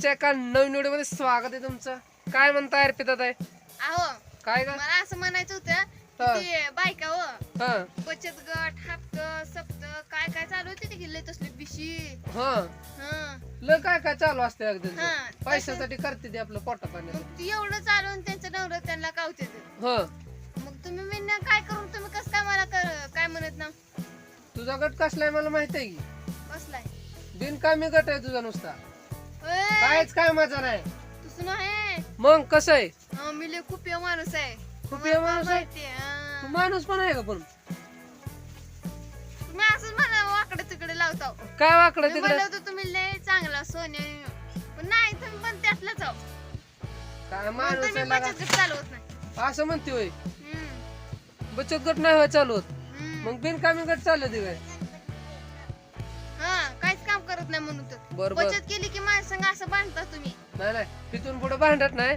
आजच्या एका नवीन व्हिडिओमध्ये स्वागत आहे तुमचं. काय म्हणता अर्पिता ताई अहो काय का मला असं म्हणायचं होतं हा. की ते बायका व हा. बचत गट हप्त सप्त काय काय चालू होते ते गेले तसले बिशी. हा. हं. ल काय काय चालू असते अगदी हा, पैशासाठी करते ते आपलं पोटा पाण्याचं. मग ती एवढं चालवून त्यांचं नवरं त्यांना कावते ते. हा. मग तुम्ही मी काय करून तुम्ही कसं काय मला कर- काय म्हणत ना तुझा गट कसलाय मला माहीत आहे की? बसलाय बिनकामी गट आहे तुझा नुसता. कायच काय मजा नाही. तसं नाही. मग कसं आहे? हं, मी लय खूप माणूस आहे. खूप तुम्हाला माणूस आहे? माहिती आहे, हं. तू माणूस पण आहे का पण? तुम्ही असंच मला वाकडे तिकडे लावता काय वाकडं मी तिकडे? म्हणलं होतं तुम्ही लय चांगला सोने. पण नाही तुम्ही पण त्यातलाच आहो. काय म्हणून माणूस तुम्ही आहे लागा? बचत गट चालवत नाही. असं म्हणते होय हम्म, बचत गट नाही होय चालू होत हम्म. मग बिनकामी गट चालू दे काय? बरोबर. बचत केली की माझ्या संग असं बांधता तुम्ही? नाही नाही. तिथून पुढे भांडत नाही.